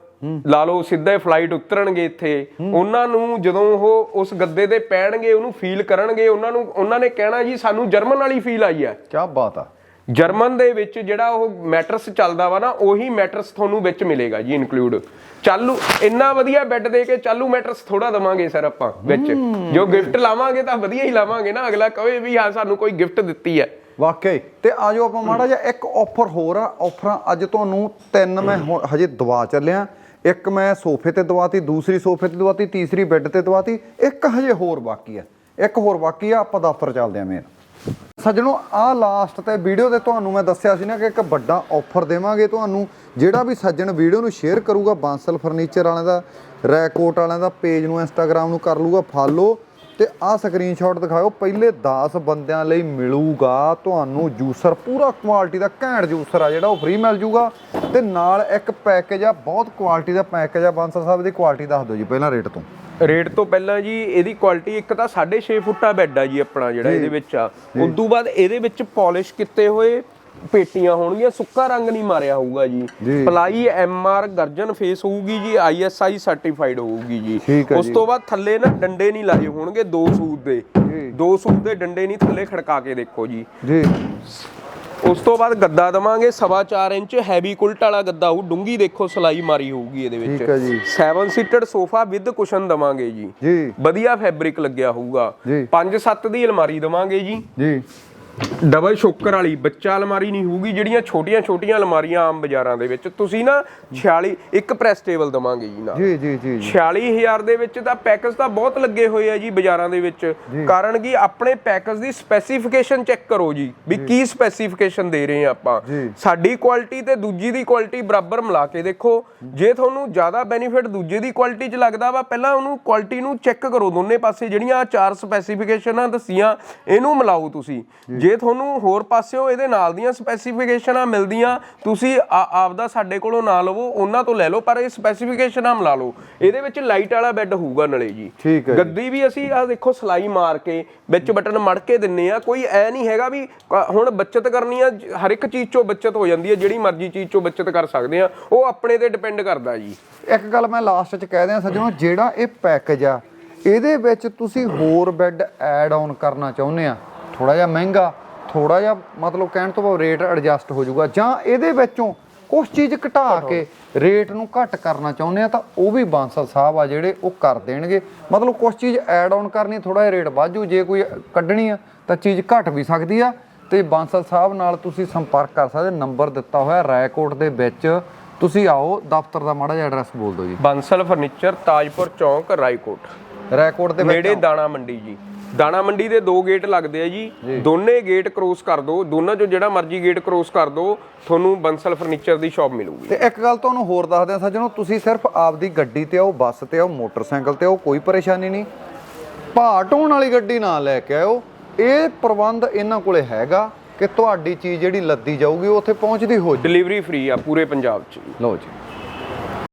ਲਾ ਲਓ ਸਿੱਧਾ ਹੀ ਫਲਾਈਟ ਉਤਰਨਗੇ ਇੱਥੇ ਉਹਨਾਂ ਨੂੰ ਜਦੋਂ ਉਹ ਉਸ ਗੱਦੇ ਤੇ ਪੈਣਗੇ ਉਹਨੂੰ ਫੀਲ ਕਰਨਗੇ ਉਹਨਾਂ ਨੂੰ ਉਹਨਾਂ ਨੇ ਕਹਿਣਾ ਜੀ ਸਾਨੂੰ ਜਰਮਨ ਵਾਲੀ ਫੀਲ ਆਈ ਹੈ। ਕੀ ਬਾਤ ਆ। ਜਰਮਨ ਦੇ ਵਿੱਚ ਜਿਹੜਾ ਉਹ ਮੈਟਰਸ ਚੱਲਦਾ ਵਾ ਨਾ ਉਹੀ ਮੈਟਰਸ ਤੁਹਾਨੂੰ ਵਿੱਚ ਮਿਲੇਗਾ ਜੀ ਇਨਕਲੂਡ ਚਾਲੂ ਇੰਨਾ ਵਧੀਆ ਬੈੱਡ ਦੇ ਕੇ ਚਾਲੂ ਮੈਟਰਸ ਥੋੜਾ ਦਵਾਂਗੇ ਸਰ ਆਪਾਂ ਵਿੱਚ। ਜੋ ਗਿਫਟ ਲਾਵਾਂਗੇ ਤਾਂ ਵਧੀਆ ਹੀ ਲਾਵਾਂਗੇ ਨਾ ਅਗਲਾ ਕਹੇ ਵੀ ਹਾਂ ਸਾਨੂੰ ਕੋਈ ਗਿਫਟ ਦਿੱਤੀ ਹੈ। ਵਾਕਈ। ਤੇ ਆਜੋ ਆਪਾਂ ਮਾੜਾ ਜਿਹਾ ਇੱਕ ਆਫਰ ਹੋਰ ਆ ਆਫਰਾਂ ਅੱਜ ਤੁਹਾਨੂੰ ਤਿੰਨ ਮੈਂ ਹਜੇ ਦਵਾ ਚੱਲਿਆ। ਇੱਕ ਮੈਂ ਸੋਫੇ ਤੇ ਦਵਾਤੀ ਦੂਸਰੀ ਸੋਫੇ ਤੇ ਦਵਾਤੀ ਤੀਸਰੀ ਬੈੱਡ ਤੇ ਦਵਾਤੀ ਇੱਕ ਹਜੇ ਹੋਰ ਬਾਕੀ ਆ। ਇੱਕ ਹੋਰ ਬਾਕੀ ਆ ਆਪਾਂ ਦਫ਼ਤਰ ਚੱਲਦੇ ਆ ਮੇਰ ਸੱਜਣੋ, ਆ ਲਾਸਟ ਤੇ ਵੀਡੀਓ ਤੇ ਤੁਹਾਨੂੰ ਮੈਂ ਦੱਸਿਆ ਸੀ ਨਾ ਕਿ ਇੱਕ ਵੱਡਾ ਆਫਰ ਦੇਵਾਂਗੇ ਤੁਹਾਨੂੰ, ਜਿਹੜਾ ਵੀ ਸੱਜਣ ਵੀਡੀਓ ਨੂੰ ਸ਼ੇਅਰ ਕਰੂਗਾ ਬਾਂਸਲ ਫਰਨੀਚਰ ਵਾਲਿਆਂ ਦਾ ਰੈਕੋਟ ਵਾਲਿਆਂ ਦਾ ਪੇਜ ਨੂੰ ਇੰਸਟਾਗ੍ਰam ਨੂੰ ਕਰ ਲੂਗਾ ਫਾਲੋ ਤੇ ਆਹ ਸਕਰੀਨਸ਼ਾਟ ਦਿਖਾਓ, ਪਹਿਲੇ 10 ਬੰਦਿਆਂ ਲਈ ਮਿਲੂਗਾ ਤੁਹਾਨੂੰ ਜੂਸਰ ਪੂਰਾ ਕੁਆਲਿਟੀ ਦਾ ਘੈਂਟ ਜੂਸਰ ਆ ਜਿਹੜਾ, ਉਹ ਫ੍ਰੀ ਮਿਲ ਜੂਗਾ ਤੇ ਨਾਲ ਇੱਕ ਪੈਕੇਜ ਆ, ਬਹੁਤ ਕੁਆਲਿਟੀ ਦਾ ਪੈਕੇਜ ਆ, ਬਾਂਸਲ ਸਾਹਿਬ ਦੀ ਕੁਆਲਿਟੀ ਦੱਸ ਦਿਓ ਜੀ, ਪਹਿਲਾਂ ਰੇਟ ਤੋਂ। ਰੇਟ ਤੋਂ ਪਹਿਲਾਂ ਜੀ ਇਹਦੀ ਕੁਆਲਿਟੀ ਇੱਕ ਤਾਂ 6.5 ਫੁੱਟਾ ਬੈੱਡ ਆ ਜੀ ਆਪਣਾ ਜਿਹੜਾ ਇਹਦੇ ਵਿੱਚ ਆ। ਉਸ ਤੋਂ ਬਾਅਦ ਇਹਦੇ ਵਿੱਚ ਪਾਲਿਸ਼ ਕੀਤੇ ਹੋਏ ਪੇਟੀਆਂ ਹੋਣਗੀਆਂ ਸੁੱਕਾ ਰੰਗ ਨਹੀਂ ਮਾਰਿਆ ਹੋਊਗਾ ਜੀ। ਪਲਾਈ ਐਮਆਰ ਗਰਜਨ ਫੇਸ ਹੋਊਗੀ ਜੀ ਆਈਐਸਆਈ ਸਰਟੀਫਾਈਡ ਹੋਊਗੀ ਜੀ। ਉਸ। ਤੋਂ ਬਾਅਦ ਥੱਲੇ ਨਾ ਡੰਡੇ ਨਹੀਂ ਲਾਏ ਹੋਣਗੇ ਦੋ ਸੂਤ ਦੇ। ਦੋ ਸੂਤ ਦੇ ਡੰਡੇ ਨਹੀਂ ਥੱਲੇ ਖੜਕਾ ਕੇ ਦੇਖੋ ਜੀ। ਜੀ। ਉਸ ਤੋਂ ਬਾਅਦ ਗੱਦਾ ਦਵਾਂਗੇ ਸਵਾ 4 ਇੰਚ ਹੈਵੀ ਕੁਲਟ ਵਾਲਾ ਗੱਦਾ ਹੋਊ ਡੂੰਗੀ ਦੇਖੋ ਸਲਾਈ ਮਾਰੀ ਹੋਊਗੀ ਇਹਦੇ ਵਿੱਚ। ਠੀਕ ਹੈ ਜੀ। 7 ਸੀਟਡ ਸੋਫਾ ਵਿਦ ਕੁਸ਼ਨ ਦਵਾਂਗੇ ਜੀ। ਜੀ। ਵਧੀਆ ਫੈਬਰਿਕ ਲੱਗਿਆ ਹੋਊਗਾ। ਜੀ। 5-7 ਦੀ ਅਲਮਾਰੀ ਦਵਾਂਗੇ ਜੀ। ਜੀ। ਡਬਲ ਸ਼ੋਕਰ ਵਾਲੀ ਬੱਚਾ ਅਲਮਾਰੀ ਨਹੀਂ ਹੋਊਗੀ ਜਿਹੜੀਆਂ ਛੋਟੀਆਂ-ਛੋਟੀਆਂ ਅਲਮਾਰੀਆਂ ਆਮ ਬਾਜ਼ਾਰਾਂ ਦੇ ਵਿੱਚ। ਤੁਸੀਂ ਨਾ 46 ਇੱਕ ਪ੍ਰੈਸ ਟੇਬਲ ਦਵਾਂਗੇ ਜੀ ਨਾਲ। ਜੀ ਜੀ ਜੀ ਜੀ। 46000 ਦੇ ਵਿੱਚ ਤਾਂ ਪੈਕੇਜ ਤਾਂ ਬਹੁਤ ਲੱਗੇ ਹੋਏ ਆ ਜੀ ਬਾਜ਼ਾਰਾਂ ਦੇ ਵਿੱਚ। ਕਾਰਨ ਕਿ? ਆਪਣੇ ਪੈਕੇਜ ਦੀ ਸਪੈਸੀਫਿਕੇਸ਼ਨ ਚੈੱਕ ਕਰੋ ਜੀ ਵੀ ਕੀ ਸਪੈਸੀਫਿਕੇਸ਼ਨ ਦੇ ਰਹੇ ਆ ਆਪਾਂ। ਸਾਡੀ ਕੁਆਲਿਟੀ ਤੇ ਦੂਜੀ ਦੀ ਕੁਆਲਿਟੀ ਬਰਾਬਰ ਮਿਲਾ ਕੇ ਦੇਖੋ। ਜੇ ਤੁਹਾਨੂੰ ਜ਼ਿਆਦਾ ਬੈਨੀਫਿਟ ਦੂਜੇ ਦੀ ਕੁਆਲਿਟੀ 'ਚ ਲੱਗਦਾ ਵਾ ਪਹਿਲਾਂ ਉਹਨੂੰ ਕੁਆਲਿਟੀ ਨੂੰ ਚੈੱਕ ਕਰੋ ਦੋਨੇ ਪਾਸੇ ਜਿਹੜੀਆਂ ਚਾਰ ਸਪੈਸੀਫਿਕੇਸ਼ਨਾਂ ਦੱਸੀਆਂ ਇਹਨੂੰ ਮਿਲਾਓ ਤੁਸੀਂ। ਜੇ ਤੁਹਾਨੂੰ ਹੋਰ ਪਾਸਿਓਂ ਇਹਦੇ ਨਾਲ ਦੀਆਂ ਸਪੈਸੀਫਿਕੇਸ਼ਨਾਂ ਮਿਲਦੀਆਂ ਤੁਸੀਂ ਆਪਦਾ ਸਾਡੇ ਕੋਲੋਂ ਨਾ ਲਵੋ ਉਹਨਾਂ ਤੋਂ ਲੈ ਲਓ ਪਰ ਇਹ ਸਪੈਸੀਫਿਕੇਸ਼ਨਾਂ ਮਿਲਾ ਲਓ। ਇਹਦੇ ਵਿੱਚ ਲਾਈਟ ਵਾਲਾ ਬੈੱਡ ਹੋਊਗਾ ਨਲੇ ਜੀ। ਠੀਕ ਹੈ। ਗੱਦੀ ਵੀ ਅਸੀਂ ਆ ਦੇਖੋ ਸਲਾਈ ਮਾਰ ਕੇ ਵਿੱਚ ਬਟਨ ਮੜ ਕੇ ਦਿੰਨੇ ਆ। ਕੋਈ ਐ ਨਹੀਂ ਹੈਗਾ ਵੀ ਹੁਣ ਬੱਚਤ ਕਰਨੀ ਆ ਹਰ ਇੱਕ ਚੀਜ਼ ਚੋਂ ਬੱਚਤ ਹੋ ਜਾਂਦੀ ਹੈ ਜਿਹੜੀ ਮਰਜ਼ੀ ਚੀਜ਼ ਚੋਂ ਬੱਚਤ ਕਰ ਸਕਦੇ ਆ। ਉਹ ਆਪਣੇ ਤੇ ਡਿਪੈਂਡ ਕਰਦਾ ਜੀ। ਇੱਕ ਗੱਲ ਮੈਂ ਲਾਸਟ 'ਚ ਕਹਿ ਦਿਆਂ ਸੱਜਣੋ ਜਿਹੜਾ ਇਹ ਪੈਕੇਜ ਆ ਇਹਦੇ ਵਿੱਚ ਤੁਸੀਂ ਹੋਰ ਬੈੱਡ ਐਡ ਆਨ ਕਰਨਾ ਚਾਹੁੰਦੇ ਆ। ਥੋੜਾ ਜਿਹਾ ਮਹਿੰਗਾ ਥੋੜਾ ਜਿਹਾ ਮਤਲਬ ਕਹਿਣ ਤੋਂ ਬਾਅਦ ਰੇਟ ਐਡਜਸਟ ਹੋ ਜਾਊਗਾ। ਜਾਂ ਇਹਦੇ ਵਿੱਚੋਂ ਕੁਝ ਚੀਜ਼ ਘਟਾ ਕੇ ਰੇਟ ਨੂੰ ਘੱਟ ਕਰਨਾ ਚਾਹੁੰਦੇ ਆ ਤਾਂ ਉਹ ਵੀ ਬਾਂਸਲ ਸਾਹਿਬ ਆ ਜਿਹੜੇ ਉਹ ਕਰ ਦੇਣਗੇ। ਮਤਲਬ ਕੁਝ ਚੀਜ਼ ਐਡ ਆਨ ਕਰਨੀ ਥੋੜਾ ਜਿਹਾ ਰੇਟ ਵਾਧੂ ਜੇ ਕੋਈ ਕੱਢਣੀ ਆ ਤਾਂ ਚੀਜ਼ ਘਟ ਵੀ ਸਕਦੀ ਆ। ਤੇ ਬਾਂਸਲ ਸਾਹਿਬ ਨਾਲ ਤੁਸੀਂ ਸੰਪਰਕ ਕਰ ਸਕਦੇ ਨੰਬਰ ਦਿੱਤਾ ਹੋਇਆ ਰਾਏਕੋਟ ਦੇ ਵਿੱਚ। ਤੁਸੀਂ ਆਓ ਦਫ਼ਤਰ ਦਾ ਮਾੜਾ ਜਿਹਾ ਐਡਰੈਸ ਬੋਲ ਦਿਓ ਜੀ। ਬੰਸਲ ਫਰਨੀਚਰ ਤਾਜਪੁਰ ਚੌਂਕ ਰਾਏਕੋਟ। ਰੈਕੋਰਡ ਦੇ ਵਿੱਚ ਨੇੜੇ ਦਾਣਾ ਮੰਡੀ ਜੀ। ਦਾਣਾ ਮੰਡੀ ਦੇ ਦੋ ਗੇਟ ਲੱਗਦੇ ਆ ਜੀ। ਦੋਨੇ ਗੇਟ ਕ੍ਰੋਸ ਕਰ ਦਿਓ ਦੋਨਾਂ ਚੋਂ ਜਿਹੜਾ ਮਰਜ਼ੀ ਗੇਟ ਕ੍ਰੋਸ ਕਰ ਦਿਓ ਤੁਹਾਨੂੰ ਬੰਸਲ ਫਰਨੀਚਰ ਦੀ ਸ਼ਾਪ ਮਿਲੂਗੀ। ਤੇ ਇੱਕ ਗੱਲ ਤੁਹਾਨੂੰ ਹੋਰ ਦੱਸਦੇ ਆ ਸੱਜਣੋ ਤੁਸੀਂ ਸਿਰਫ ਆਪਦੀ ਗੱਡੀ ਤੇ ਆਓ ਬੱਸ ਤੇ ਆਓ ਮੋਟਰਸਾਈਕਲ ਤੇ ਆਓ ਕੋਈ ਪਰੇਸ਼ਾਨੀ ਨਹੀਂ। ਭਾਅ ਢੋਣ ਵਾਲੀ ਗੱਡੀ ਨਾ ਲੈ ਕੇ ਆਓ ਇਹ ਪ੍ਰਬੰਧ ਇਹਨਾਂ ਕੋਲੇ ਹੈਗਾ ਕਿ ਤੁਹਾਡੀ ਚੀਜ਼ ਜਿਹੜੀ ਲੱਦੀ ਜਾਊਗੀ ਉਹ ਉੱਥੇ ਪਹੁੰਚਦੀ ਹੋ ਡਿਲੀਵਰੀ ਫ੍ਰੀ ਆ ਪੂਰੇ ਪੰਜਾਬ 'ਚ। ਲਓ ਜੀ।